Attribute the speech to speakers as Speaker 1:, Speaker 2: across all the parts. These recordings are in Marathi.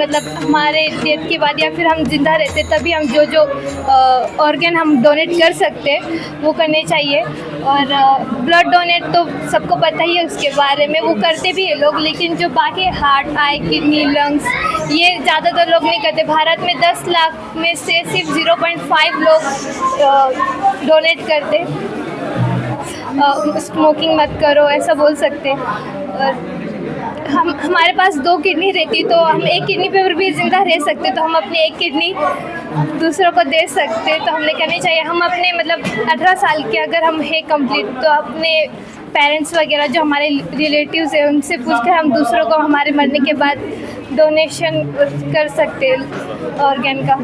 Speaker 1: मतलब हमारे डेथ के बाद या फिर हम ज़िंदा रहते, तभी हम जो जो ऑर्गन हम डोनेट कर सकते, वो करने चाहिए। और ब्लड डोनेट तो सबको पता ही है, उसके बारे में वो करते भी है लोग, लेकिन जो बाकी हार्ट आई किडनी लंग्स ये ज़्यादातर लोग नहीं करते। भारत में 10 लाख में से सिर्फ़ 0.5 लोग डोनेट करते। स्मोकिंग मत करो, ऐसा बोल सकते। और हम, हमारे पास दो किडनी रहती तो हम एक किडनी पर भी ज़िंदा रह सकते तो हम अपनी एक किडनी दूसरों को दे सकते तो हमने करनी चाहिए। हम अपने मतलब अठारह साल के अगर हम है कंप्लीट तो अपने पेरेंट्स वगैरह, जो हमारे रिलेटिव्स हैं, उनसे पूछ कर हम दूसरों को हमारे मरने के बाद डोनेशन कर सकते ऑर्गन का।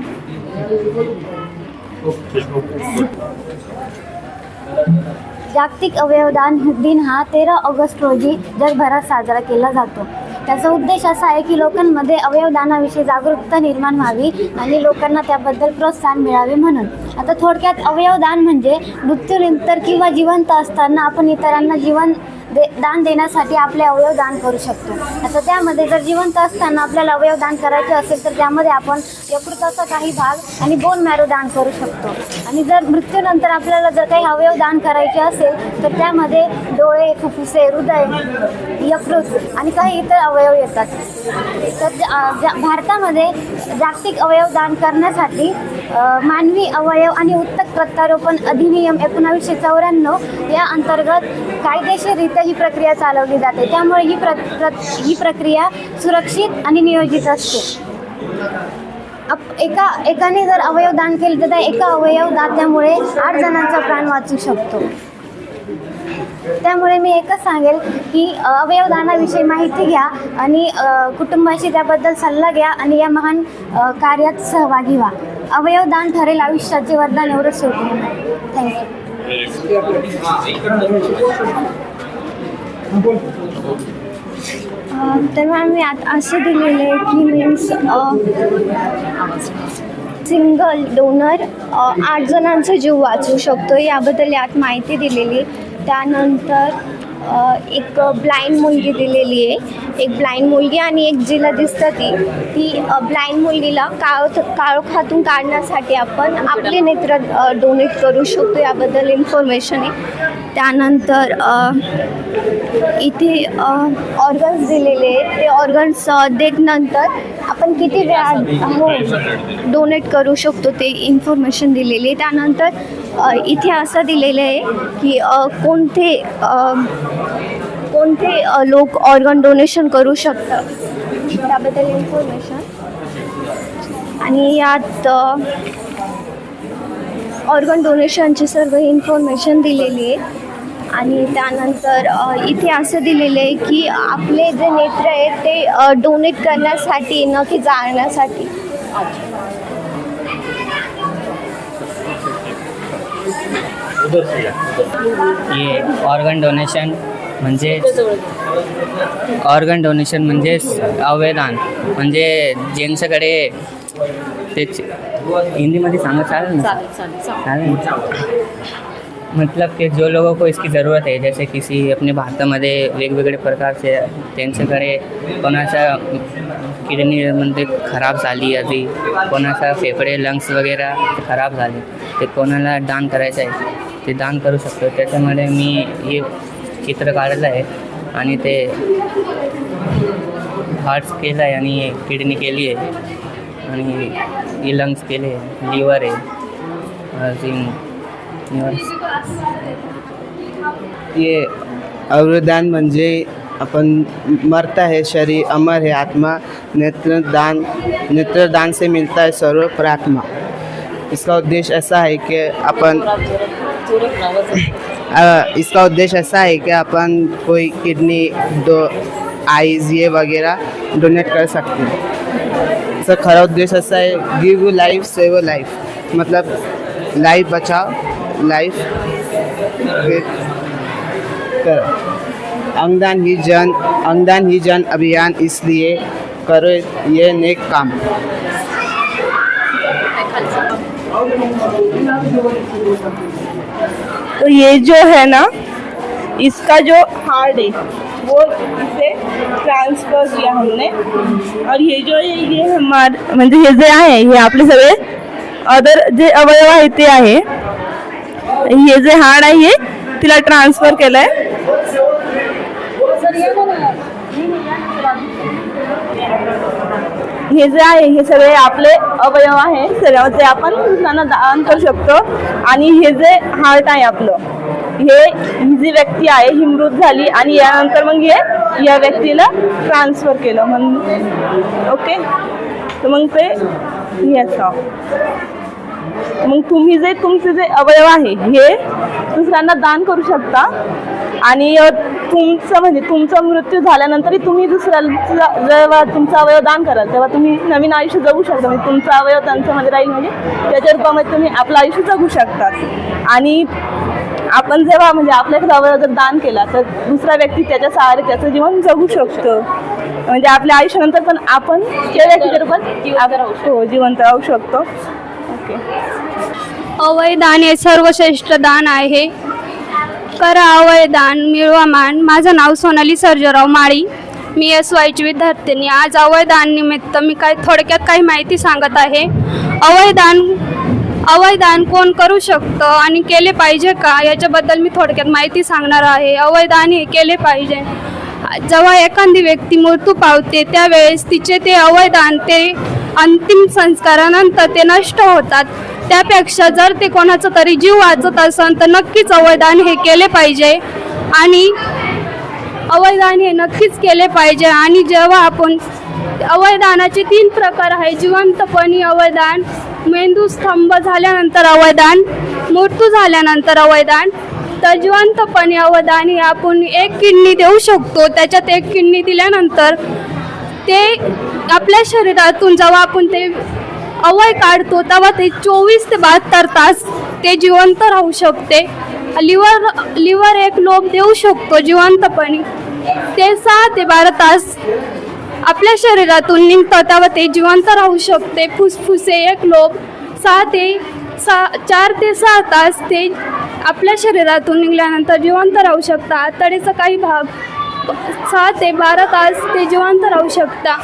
Speaker 2: जागतिक अवयवदान दिन हा तेरा ऑगस्ट रोजी जगभरात साजरा केला जातो. त्याचा उद्देश असा आहे की लोकांमध्ये अवयवदानाविषयी जागरूकता निर्माण व्हावी आणि लोकांना त्याबद्दल प्रोत्साहन मिळावे म्हणून. आता थोडक्यात अवयवदान म्हणजे मृत्यूनंतर किंवा जिवंत असताना आपण इतरांना जीवन दे दान देण्यासाठी आपले अवयव दान करू शकतो. आता त्यामध्ये जर जिवंत असताना आपल्याला अवयव दान करायचे असेल तर त्यामध्ये आपण यकृताचा काही भाग आणि बोन मॅरो दान करू शकतो. आणि जर मृत्यूनंतर आपल्याला जर काही अवयव दान करायचे असेल तर त्यामध्ये डोळे फुफ्फुसे हृदय यकृत आणि काही इतर अवयव येतात. तर जा- भारतामध्ये जागतिक अवयव दान करण्यासाठी मानवी अवयव आणि उत्तक प्रत्यारोपण अधिनियम एकोणावीसशे चौऱ्याण्णव या अंतर्गत कायदेशीररित्या ही प्रक्रिया चालवली जाते. त्यामुळे ही प्र प्र ही प्रक्रिया सुरक्षित आणि नियोजित असते. अप एका एकाने जर अवयव दान केले तर त्या एका अवयव दात्यामुळे आठ जणांचा प्राण वाचू शकतो. त्यामुळे मी एकच सांगेल की अवयवदानाविषयी माहिती घ्या आणि कुटुंबाशी त्याबद्दल सल्ला घ्या आणि या महान कार्यात सहभागी व्हा. अवयवदान ठरेल आयुष्याचे वरदान एवढंच शेवटी थँक्यू. तर आम्ही आता असं दिलेलं आहे की मीन्स सिंगल डोनर आठ जणांचा जीव वाचू शकतो. याबद्दल यात माहिती दिलेली. त्यानंतर एक ब्लाइंड मुलगी दिलेली आहे. एक ब्लाइंड मुलगी आणि एक जिला दिसतं ती. ती ब्लाइंड मुलगीला काळ काळोखातून काढण्यासाठी आपण आपले नेत्र डोनेट करू शकतो. याबद्दल इन्फॉर्मेशन आहे. त्यानंतर इथे ऑर्गन्स दिलेले आहेत. ते ऑर्गन्स देत नंतर आपण किती वेळा हो डोनेट करू शकतो ते इन्फॉर्मेशन दिलेली. आहे त्यानंतर इथे असं दिलेलं आहे की कोणते कोणते लोक ऑर्गन डोनेशन करू शकतात. त्याबद्दल इन्फॉर्मेशन आणि यात ऑर्गन डोनेशनची सर्व इन्फॉर्मेशन दिलेली आहे आणि त्यानंतर इथे असं दिलेलं आहे की आपले जे नेत्र आहेत ते डोनेट करण्यासाठी न की जाळण्यासाठी.
Speaker 3: ये ऑर्गन डोनेशन म्हणजे ऑर्गन डोनेशन म्हणजे अवयदान म्हणजे ज्यांच्याकडे तेच हिंदीमध्ये सांगा चालेल ना? चालेल? मतलब कि जो लोगों को इसकी ज़रूरत है जैसे किसी अपने भारतामध्ये वेगवेगळे प्रकारचे त्यांच्याकडे कोणाचा किडनी म्हणजे खराब झाली आधी कोणाचा फेफडे लंग्स वगैरे खराब झाले ते कोणाला दान करायचं आहे ते दान करू शकतो. त्याच्यामुळे मी हे चित्र काढलं आहे आणि ते हार्ट्स केलं आहे आणि किडनी केली आहे. आणि लंग्स केले लिव्हर आहे अजून
Speaker 4: ये अवरदान म्हणजे अपन मरता है शरीर अमर है आत्मा नेत्रदान नेत्रदान से मिलता है सर्व प्रात्मा इसका उद्देश्य ऐसा है कि अपन इसका उद्देश्य ऐसा है कि अपन कोई किडनी दो आईज ये वगैरह डोनेट कर सकते हैं। इसका खरा उद्देश्य ऐसा है गिव लाइफ सेव लाइफ मतलब लाइफ बचाओ लाइफ कर अंगदान ही जन अंगदान ही जन अभियान इसलिए करो ये नेक काम
Speaker 5: तो ये जो है ना, इसका जो हार्ड है, वो इसे ट्रांसफ़र किया हमने। और ये जो ये ये हमार, म्हणजे हे जे हे आपले सगळे अदर जे अवयव आहे ते आहे हे जे हाड आहे हे तिला ट्रान्सफर केलंय. हे जे आहे हे सगळे आपले अवयव आहे. सगळं जे आपण दुसऱ्यांना दान करू शकतो. आणि हे जे हार्ट आहे आपलं हे ही जी व्यक्ती आहे ही मृत झाली आणि यानंतर मग हे या व्यक्तीला ट्रान्सफर केलं. म्हणून ओके तर मग ते हे असं मग तुम्ही जे तुमचे जे अवयव आहे हे दुसऱ्यांना दान करू शकता. आणि तुमचं म्हणजे तुमचा मृत्यू झाल्यानंतरही तुम्ही दुसऱ्याला जेव्हा तुमचा अवयव दान कराल तेव्हा तुम्ही नवीन आयुष्य जगू शकता. म्हणजे तुमचा अवयव त्यांच्यामध्ये राहील म्हणजे त्याच्या रूपामध्ये तुम्ही आपलं आयुष्य जगू शकतात आणि आपण जेव्हा म्हणजे आपल्याकडे अवयव जर दान केला तर दुसरा व्यक्ती त्याच्या सहारे त्याचं जीवन जगू शकतो. म्हणजे आपल्या आयुष्यानंतर पण आपण त्या व्यक्तीच्या रूपात हो जिवंत राहू शकतो. ओके
Speaker 6: अवय दान हे सर्वश्रेष्ठ दान आहे. करा अवय दान मिळवा मान. माझं नाव सोनाली सर्जराव माळी. मी एस वायची विद्यार्थिनी. आज अवय दान निमित्त मी काय थोडक्यात काही माहिती सांगत आहे. अवय दान अवय कोण करू शकतं आणि केले पाहिजे का? याच्याबद्दल मी थोडक्यात माहिती सांगणार आहे. अवयदान हे केले पाहिजे. जेव्हा एखादी व्यक्ती मृत्यू पावते त्यावेळेस तिचे ते अवयदान ते अंतिम संस्कारानंतर ते नष्ट होतात. त्यापेक्षा जर ते कोणाचा तरी जीव वाचत असेल तर नक्कीच अवयदान हे केले पाहिजे. आणि अवयदान हे नक्कीच केले पाहिजे. आणि जेव्हा आपण अवयदानाचे तीन प्रकार आहे जिवंतपणी अवयदान मेंदू स्तंभ झाल्यानंतर अवयदान मृत्यू झाल्यानंतर अवयदान तर जिवंतपणे अवयदान हे आपण एक किडनी देऊ शकतो. त्याच्यात एक किडनी दिल्यानंतर ते आपल्या शरीरातून जेव्हा आपण ते अवय काढतो तेव्हा ते चोवीस ते बहात्तर तास ते जिवंत राहू शकते. लिव्हर लिव्हर एक लोब देऊ शकतो जिवंतपणे. ते सहा ते बारा तास आपल्या शरीरातून निघतं तेव्हा ते जिवंत राहू शकते. फुसफुसे एक लोब सहा ते सहा चार ते सहा तास ते आपल्या शरीरातून निघाल्यानंतर जिवंत राहू शकतात. आतडेचा काही भाग सहा ते बारा तास ते जिवंत राहू शकता.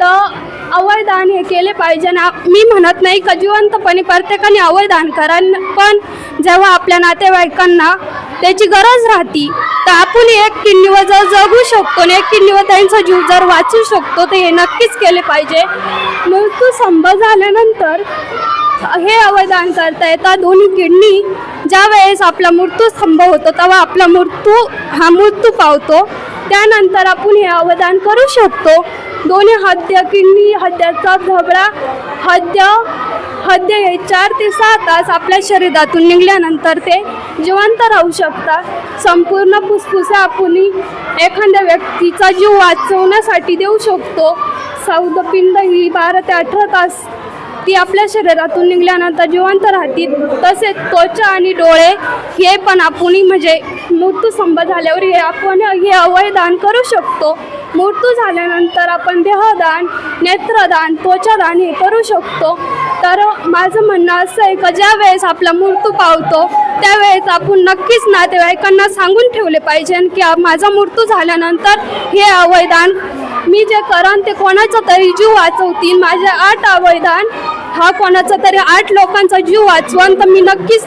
Speaker 6: तर अवयदान हे केले पाहिजे ना. मी म्हणत नाही का जिवंतपणे प्रत्येकाने अवयदान करा पण जेव्हा आपल्या नातेवाईकांना त्याची गरज राहती तर आपण एक किडनीवर जर जगू शकतो आणि एक किडनीवर त्यांचा जीव जर वाचू शकतो तर हे नक्कीच केले पाहिजे. मृत्यू संभ झाल्यानंतर हे अवयदान करता येतात. दोन्ही किडनी ज्या वेळेस आपला मृत्यू स्तंभ होतो तेव्हा आपला मृत्यू हा मृत्यू पावतो. त्यानंतर आपण हे अवदान करू शकतो. दोन्ही हद्य किडनी हद्याचा धबडा हद्य हद्य हे चार ते सहा तास आपल्या शरीरातून निघाल्यानंतर ते जिवंत राहू शकतात. संपूर्ण फुसफुसे आपण एखाद्या व्यक्तीचा जीव वाचवण्यासाठी देऊ शकतो. सौदपिंड ही बारा ते अठरा तास ती आपल्या शरीरातून निघाल्यानंतर जिवंत राहतील. तसेच त्वचा आणि डोळे हे पण आपण म्हणजे मृत्यू संभ झाल्यावर हे आपण हे अवयदान करू शकतो. मृत्यू झाल्यानंतर आपण देहदान नेत्रदान त्वचादान हे करू शकतो. तर माझं म्हणणं असं आहे का ज्या वेळेस आपला मृत्यू पावतो त्यावेळेस आपण नक्कीच नातेवाईकांना सांगून ठेवले पाहिजे की माझा मृत्यू झाल्यानंतर हे अवयदान मी जे करन ते कोणाचा तरी जीव वाचवतील. माझे आठ अवयदान हा कोणाचा तरी आठ लोकांचा जीव वाचवान तर मी नक्कीच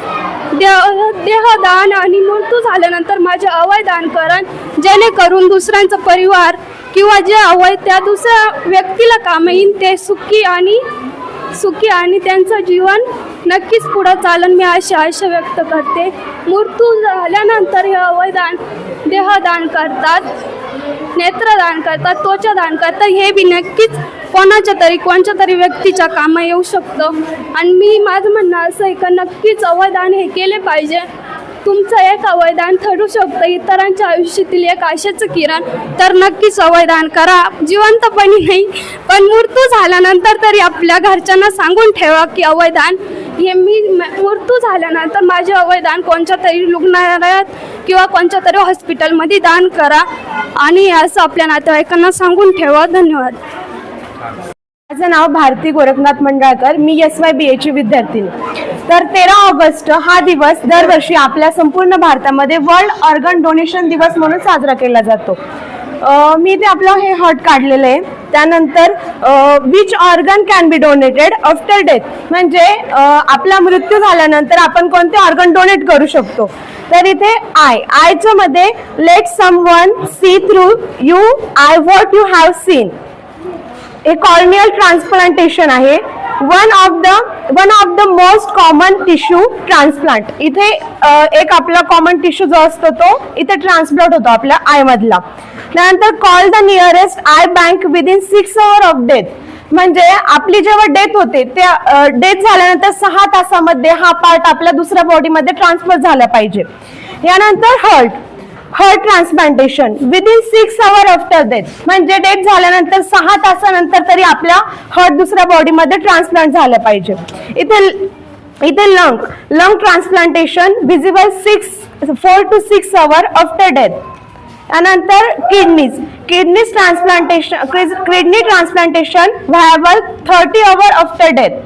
Speaker 6: देह देहदान आणि मृत्यू झाल्यानंतर माझे अवयदान करण जेणेकरून दुसऱ्यांचा परिवार किंवा जे अवय त्या दुसऱ्या व्यक्तीला काम येईन ते सुखी आणि सुखी आणि त्यांचं जीवन नक्कीच पुढं चालन. मी अशी आशा व्यक्त करते. मृत्यू झाल्यानंतर हे अवयदान देहदान करतात. नेत्रदान करतात त्वचादान करतात हे बी नक्कीच कोणाच्या तरी कोणच्या तरी व्यक्तीच्या कामं येऊ शकतं. आणि मी माझं म्हणणं असं आहे का नक्कीच अवदान हे केले पाहिजे. तुमचं एक अवयदान ठरू शकतं. इतरांच्या आयुष्यातील एक आशेचं किरण तर नक्कीच अवयदान करा. जिवंतपणी नाही पण मृत्यू झाल्यानंतर तरी आपल्या घरच्यांना सांगून ठेवा की अवयदान हे मी मृत्यू झाल्यानंतर माझे अवयदान कोणत्या तरी रुग्णालयात किंवा कोणत्या तरी हॉस्पिटलमध्ये दान करा आणि असं आपल्या नातेवाईकांना सांगून ठेवा. धन्यवाद.
Speaker 5: माझं नाव भारती गोरखनाथ मंडळकर मी एस वाय बी एची विद्यार्थिनी. तर तेरा ऑगस्ट हा दिवस दरवर्षी आपल्या संपूर्ण भारतामध्ये वर्ल्ड ऑर्गन डोनेशन दिवस म्हणून साजरा केला जातो.
Speaker 7: मी ते आपलं हे हॉट काढलेलं आहे. त्यानंतर which organ can be donated after death म्हणजे आपला मृत्यू झाल्यानंतर आपण कोणते ऑर्गन डोनेट करू शकतो? तर इथे आय आयच्या मध्ये let someone see through you eye what you have seen हे कॉर्नियल ट्रान्सप्लांटेशन आहे. One of the one of the most common tissue transplant इथे एक आपला कॉमन टिश्यू जो असतो तो इथे ट्रान्सप्लांट होतो आपल्या आय मधला त्यानंतर call the nearest eye bank within six hour of death म्हणजे आपली जेव्हा डेथ होते त्या डेथ झाल्यानंतर सहा तासामध्ये हा पार्ट आपल्या दुसऱ्या बॉडीमध्ये ट्रान्सफर झाला पाहिजे. यानंतर heart heart transplantation within six hour after death म्हणजे डेथ झाल्यानंतर सहा तासानंतर तरी आपल्या हर्ट दुसऱ्या बॉडीमध्ये ट्रान्सप्लांट झालं पाहिजे. इथे इथे lung lung transplantation visible six four to six hour after death त्यानंतर kidneys kidneys transplantation kidney transplantation viable thirty hour after death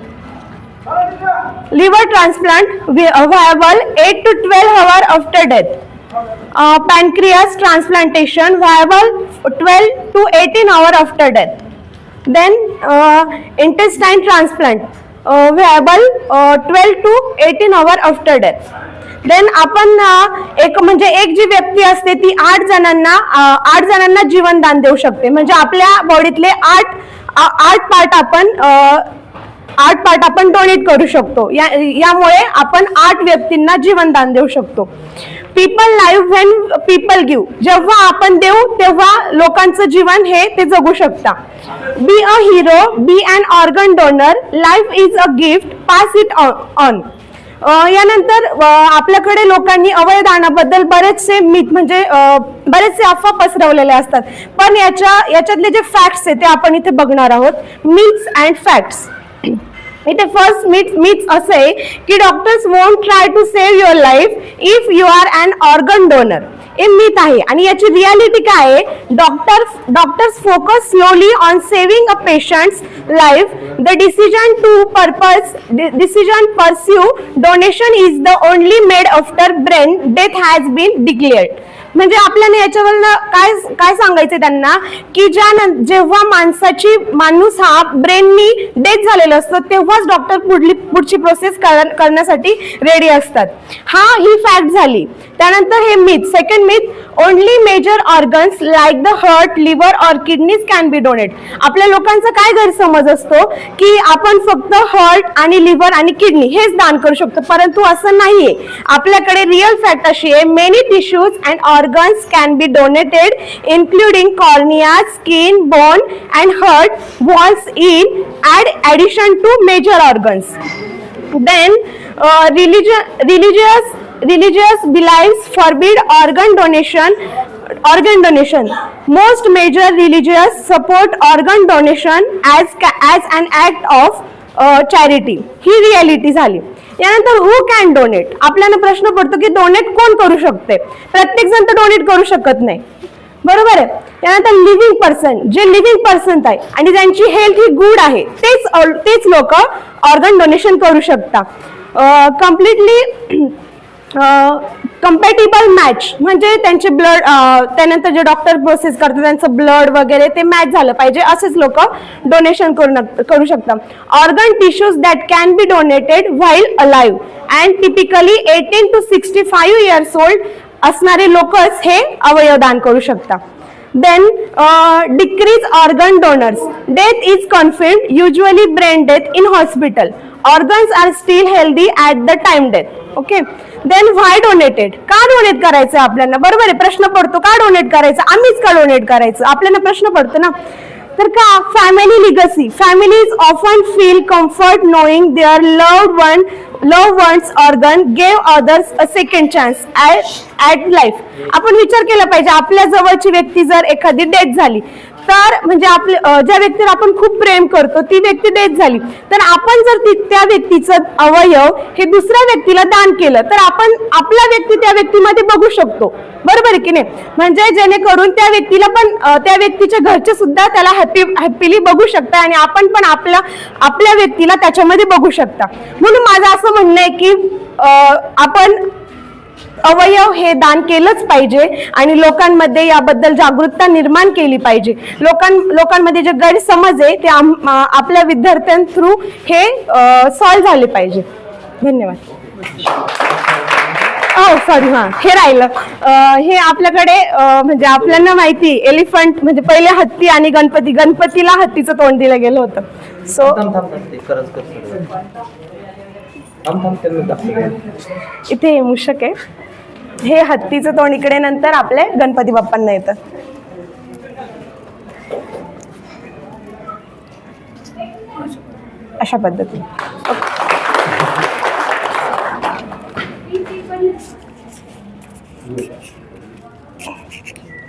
Speaker 7: liver transplant vi- uh, viable 8 to 12 hour after death. uh, Uh, pancreas transplantation viable 12 to 18 hour after death. Then uh, intestine transplant uh, viable uh, eighteen 12 to 18 hour after death. Then आपण uh, एक म्हणजे एक जी व्यक्ती असते ती आठ जणांना आठ जणांना जीवनदान देऊ शकते. म्हणजे आपल्या बॉडीतले आठ आठ पार्ट आपण आठ पार्ट आपण डोनेट करू शकतो. या यामुळे आपण आठ व्यक्तींना जीवनदान देऊ शकतो. People live when people give जेव्हा आपण देऊ तेव्हा लोकांचं जीवन हे ते जगू शकता. Be a hero be an organ donor life is a gift pass it on यानंतर आपल्याकडे लोकांनी अवयदानाबद्दल बरेचसे मिथ म्हणजे बरेचसे अफवा पसरवलेले असतात. पण याच्या याच्यातले जे फॅक्ट्स आहे ते आपण इथे बघणार आहोत. मिथ्स अँड फॅक्ट्स इथे फर्स्ट मीट मीट्स असं आहे की doctors won't try to save your life if you are an organ donor हे मीत आहे. आणि याची रियालिटी काय आहे? Doctors doctors focus solely on saving a patient's life the decision to purpose decision pursue donation is the only made after brain death has been declared म्हणजे आपल्याला याच्यावरनं काय काय सांगायचं त्यांना? की ज्या जेव्हा माणसाची माणूस हा ब्रेननी डेथ झालेला असतो तेव्हाच डॉक्टर पुढली पुढची प्रोसेस करण्यासाठी रेडी असतात. हा ही फॅक्ट झाली. त्यानंतर हे myth second myth only major organs like the heart liver or kidneys can be donate आपल्या लोकांचा काय गैरसमज असतो? की आपण फक्त हर्ट आणि लिव्हर आणि किडनी हेच दान करू शकतो. परंतु असं नाहीये. आपल्याकडे रिअल फॅक्ट अशी आहे many tissues and organs can be donated including cornea, skin, bone and heart valves in add addition to major organs. then uh, religious, religious religious beliefs forbid organ donation organ donation most major religious support organ donation as as an act of uh, charity ही रियालिटी झाली यानंतर हु कॅन डोनेट आपल्याला प्रश्न पडतो की डोनेट कोण करू शकते? प्रत्येक जण तर डोनेट करू शकत नाही. बरोबर आहे? त्यानंतर लिव्हिंग पर्सन जे लिव्हिंग पर्सन आहे आणि ज्यांची हेल्थ ही गुड आहे तेच तेच लोक ऑर्गन डोनेशन करू शकता. कम्प्लिटली कम्पॅटेबल मॅच म्हणजे त्यांचे ब्लड त्यानंतर जे डॉक्टर प्रोसेस करतात त्यांचं ब्लड वगैरे ते मॅच झालं पाहिजे. असेच लोक डोनेशन करू करू शकतात. Organ tissues that can be donated while alive and typically eighteen to sixty five years old असणारे लोकच हे अवयवदान करू शकतात. Then decrease organ donors death is confirmed usually brain death in hospital organs are still healthy at the time death okay then why donated का डोनेट करायचं आपल्याला? बरोबर आहे प्रश्न पडतो. का डोनेट करायचं? आम्हीच का डोनेट करायचं? आपल्याला प्रश्न पडतो ना. तर का? Family legacy families often feel comfort knowing their love one love ones organ gave others a second chance at life आपण विचार केला पाहिजे आपल्या जवळची व्यक्ती जर एखादी डेथ झाली तर म्हणजे आपले ज्या व्यक्तीवर आपण खूप प्रेम करतो ती व्यक्ती डेथ झाली. तर आपण जर ती त्या व्यक्तीचं अवयव हे दुसऱ्या व्यक्तीला दान केलं तर आपण आपला व्यक्ती त्या व्यक्तीमध्ये बघू शकतो. बरोबर आहे की नाही? म्हणजे जेणेकरून त्या व्यक्तीला पण त्या व्यक्तीच्या घरचे सुद्धा त्याला हॅपी हॅपीली बघू शकता आणि आपण पण आपल्या आपल्या व्यक्तीला त्याच्यामध्ये बघू शकता. म्हणून माझं असं म्हणणं आहे की आपण अवयव हे दान केलंच पाहिजे आणि लोकांमध्ये याबद्दल जागरूकता निर्माण केली पाहिजे. लोकां लोकांमध्ये जे गैरसमज आहे ते आपल्या विद्यार्थ्यां थ्रू हे सॉल्व्ह झाले पाहिजे. धन्यवाद. हो सॉरी हां. हे राहिलं. हे आपल्याकडे म्हणजे आपल्याला माहिती एलिफंट म्हणजे पहिले हत्ती आणि गणपती. गणपतीला हत्तीचं तोंड दिलं गेलं होतं. सो इथे मूषक आहे. हे हत्तीचं तोंड इकडे नंतर आपले गणपती बाप्पांना येतं. अशा पद्धतीने.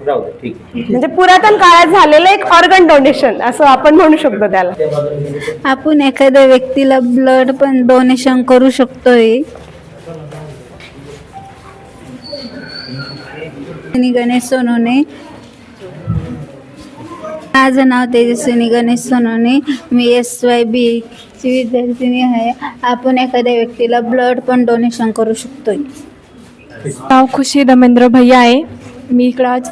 Speaker 7: म्हणजे पुरातन काळात झालेलं एक ऑर्गन डोनेशन असं आपण म्हणू शकतो त्याला.
Speaker 8: आपण एखाद्या व्यक्तीला ब्लड पण डोनेशन करू शकतोय. तेजस्विनी गणेश सोनवणे माझं नाव तेजस्विनी गणेश सोनवणे मी एस वाय बी ची विद्यार्थिनी आहे. आपण एखाद्या व्यक्तीला ब्लड पण डोनेशन करू शकतोय.
Speaker 9: नाव खुशी धमेंद्र भैया आहे. मी इकडं आज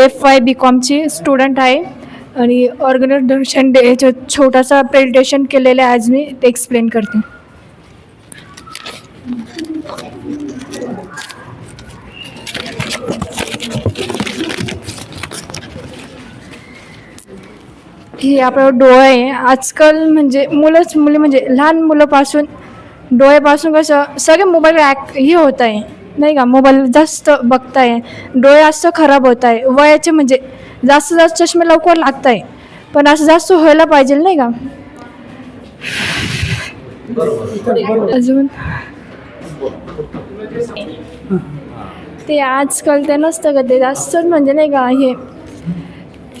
Speaker 9: एफ वाय बी कॉमची स्टुडंट आहे. आणि ऑर्गनायझेशन डे छोटासा प्रेझेंटेशन केलेलं आहे. आज मी ते एक्सप्लेन करते. हे आपलं डोळं आहे. आजकाल म्हणजे मुलंच मुली म्हणजे लहान मुलापासून डोळ्यापासून कसं सगळे मोबाईल ॲक हे होत आहे. नाही का? मोबाईल जास्त बघताय. डोळे जास्त खराब होत आहे. वयाचे म्हणजे जास्त जास्त चष्मे लवकर लागत आहे पण असं जास्त व्हायला पाहिजे नाही का? अजून? ते आजकाल ते नसतं का ते? जास्त म्हणजे नाही का हे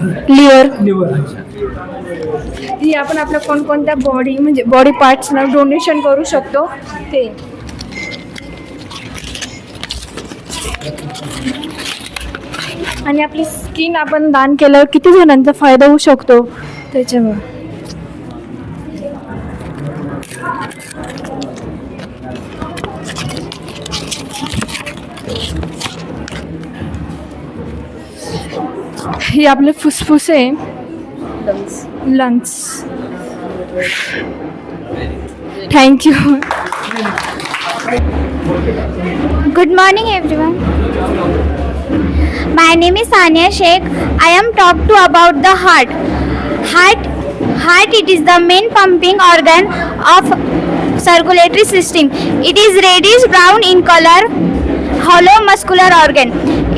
Speaker 9: लिव्हर ही आपण आपल्या कोणकोणत्या बॉडी म्हणजे बॉडी पार्ट्सना डोनेशन करू शकतो ते. आणि आपली स्किन आपण दान केल्यावर किती जणांचा फायदा होऊ शकतो? त्याच्यामुळे ही आपले फुफ्फुस आहे lungs thank you
Speaker 10: Good morning, everyone. My name is Sania Sheikh. I am talk to about the heart. Heart, heart. It is the main pumping organ of circulatory system. It is reddish brown in color, hollow muscular organ.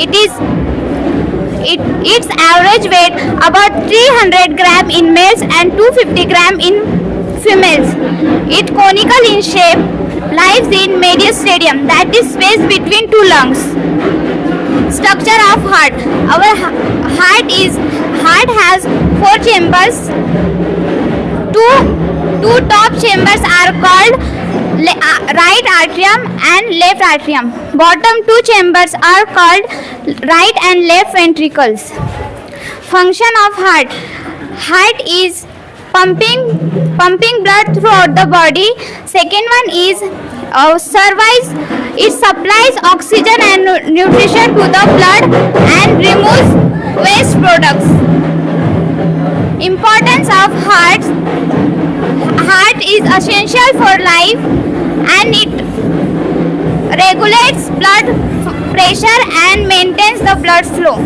Speaker 10: It is it, its average weight about 300 gram in males and 250 gram in females. It conical in shape, lives in medial stadium that is space between two lungs. Structure of heart. Our heart is heart has four chambers. Two two top chambers are called le- uh, right atrium and left atrium. Bottom two chambers are called right and left ventricles. Function of heart. Heart is pumping pumping blood throughout the body. Second one is uh. It supplies oxygen and nutrition to the blood and removes waste products. Importance of heart. Heart is essential for life and it regulates blood pressure and maintains the blood flow.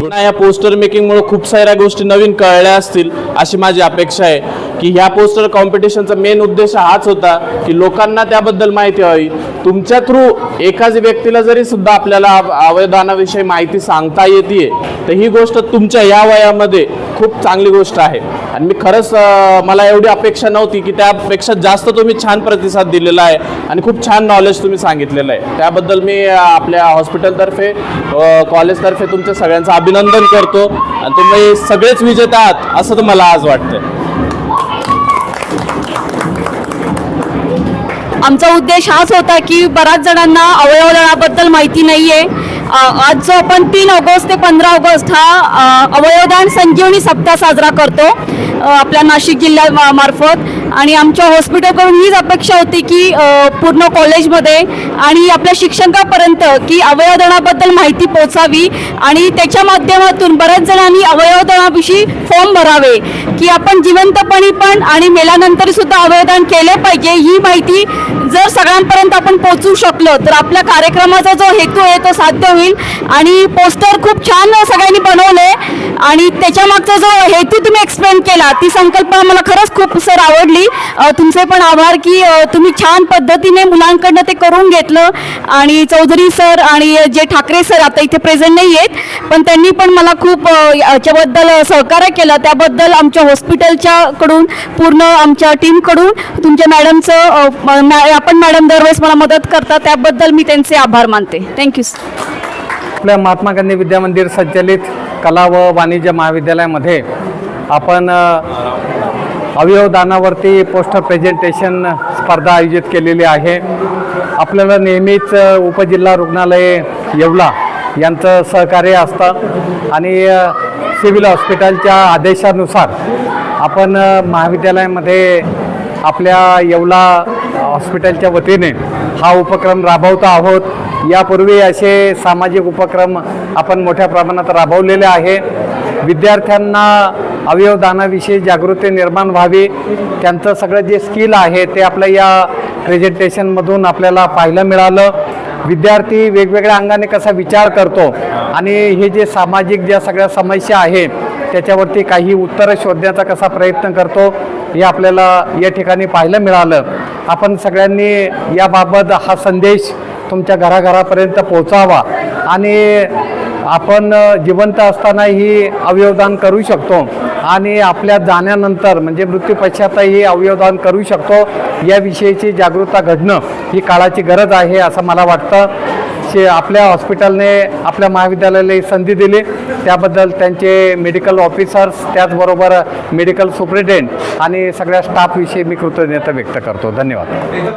Speaker 11: पुन्हा या पोस्टर मेकिंगमुळे खूप साऱ्या गोष्टी नवीन कळल्या असतील अशी माझी अपेक्षा आहे की ह्या पोस्टर कॉम्पिटिशनचा मेन उद्देश हाच होता की लोकांना त्याबद्दल माहिती व्हावी तुमच्या थ्रू एकाच व्यक्तीला जरी सुद्धा आपल्याला अवयदानाविषयी माहिती सांगता येते तर ही गोष्ट तुमच्या या वयामध्ये खूप चांगली गोष्ट आहे. आणि मी खरंच मला एवढी अपेक्षा नव्हती की त्यापेक्षा जास्त तुम्ही छान प्रतिसाद दिलेला आहे आणि खूप छान नॉलेज तुम्ही सांगितलेलं आहे. त्याबद्दल मी आपल्या हॉस्पिटलतर्फे कॉलेजतर्फे तुमच्या सगळ्यांचं अभिनंदन करतो. आणि तुम्ही सगळेच विजेता आहात असं तर मला आज वाटतं
Speaker 12: आमचा उद्देश हाच होता की बऱ्याच जणांना अवयवदानाबद्दल माहिती नाही आहे आज जो आपण तीन ऑगस्ट ते पंधरा ऑगस्ट हा अवयवदान संजीवनी सप्ताह साजरा करतो आपल्या नाशिक जिल्ह्या मार्फत आणि आमच्या हॉस्पिटलकडून हीच अपेक्षा होती की पूर्ण कॉलेजमध्ये आणि आपल्या शिक्षकापर्यंत की अवयवदानाबद्दल माहिती पोचावी आणि त्याच्या माध्यमातून बऱ्याच जणांनी अवयवदानाविषयी फॉर्म भरावे की आपण जिवंतपणी पण आणि मेल्यानंतर सुद्धा अवयवदान केले पाहिजे ही माहिती जर सगळ्यांपर्यंत आपण पोचू शकलो तर आपल्या कार्यक्रमाचा जो हेतू आहे तो साध्य होईल. आणि पोस्टर खूप छान सगळ्यांनी बनवले आणि त्याच्या मागचा जो हेतू तुम्ही एक्सप्लेन केला ती संकल्पना मला खरंच खूप सर आवडली. तुमचे पण आभार की तुम्ही छान पद्धतीने मुलांकडनं ते करून घेतलं. आणि चौधरी सर आणि जे ठाकरे सर आता इथे प्रेझेंट नाही आहेत पण त्यांनी पण मला खूप याच्याबद्दल सहकार्य केलं. त्याबद्दल आमच्या हॉस्पिटलच्या कडून पूर्ण आमच्या टीमकडून तुमच्या मॅडमचं मॅ- आपण मॅडम दरवेळेस मला मदत करता त्याबद्दल मी त्यांचे आभार मानते. थँक्यू
Speaker 13: आपल्या महात्मा गांधी विद्या मंदिर संचलित कला व वाणिज्य महाविद्यालयामध्ये आपण अवयवदानावरती पोस्टर प्रेझेंटेशन स्पर्धा आयोजित केलेली आहे. आपल्याला नेहमीच उपजिल्हा रुग्णालय येवला यांचं सहकार्य असतं आणि सिव्हिल हॉस्पिटलच्या आदेशानुसार आपण महाविद्यालयामध्ये आपल्या येवला हॉस्पिटलच्या वतीने हा उपक्रम राबवतो आहोत. यापूर्वी असे सामाजिक उपक्रम आपण मोठ्या प्रमाणात राबवलेले आहे. विद्यार्थ्यांना अवयवदानाविषयी जागृती निर्माण व्हावी. त्यांचं सगळं जे स्किल आहे ते आपल्या या प्रेझेंटेशनमधून आपल्याला पाहायला मिळालं. विद्यार्थी वेगवेगळ्या अंगाने कसा विचार करतो आणि हे जे सामाजिक ज्या सगळ्या समस्या आहे त्याच्यावरती काही उत्तरं शोधण्याचा कसा प्रयत्न करतो हे आपल्याला या ठिकाणी पाहायला मिळालं. आपण सगळ्यांनी याबाबत हा संदेश तुमच्या घराघरापर्यंत पोहोचावा आणि आपण जिवंत असतानाही अवयवदान करू शकतो. आणि आपल्या जाण्यानंतर म्हणजे मृत्यूपश्चातही अवयवदान करू शकतो याविषयीची जागरूकता घडणं ही काळाची गरज आहे असं मला वाटतं. शे आपल्या हॉस्पिटलने आपल्या महाविद्यालयाला संधी दिली. त्याबद्दल त्यांचे मेडिकल ऑफिसर्स त्याचबरोबर मेडिकल सुप्रिटेंडेंट आणि सगळ्या स्टाफविषयी मी कृतज्ञता व्यक्त करतो. धन्यवाद.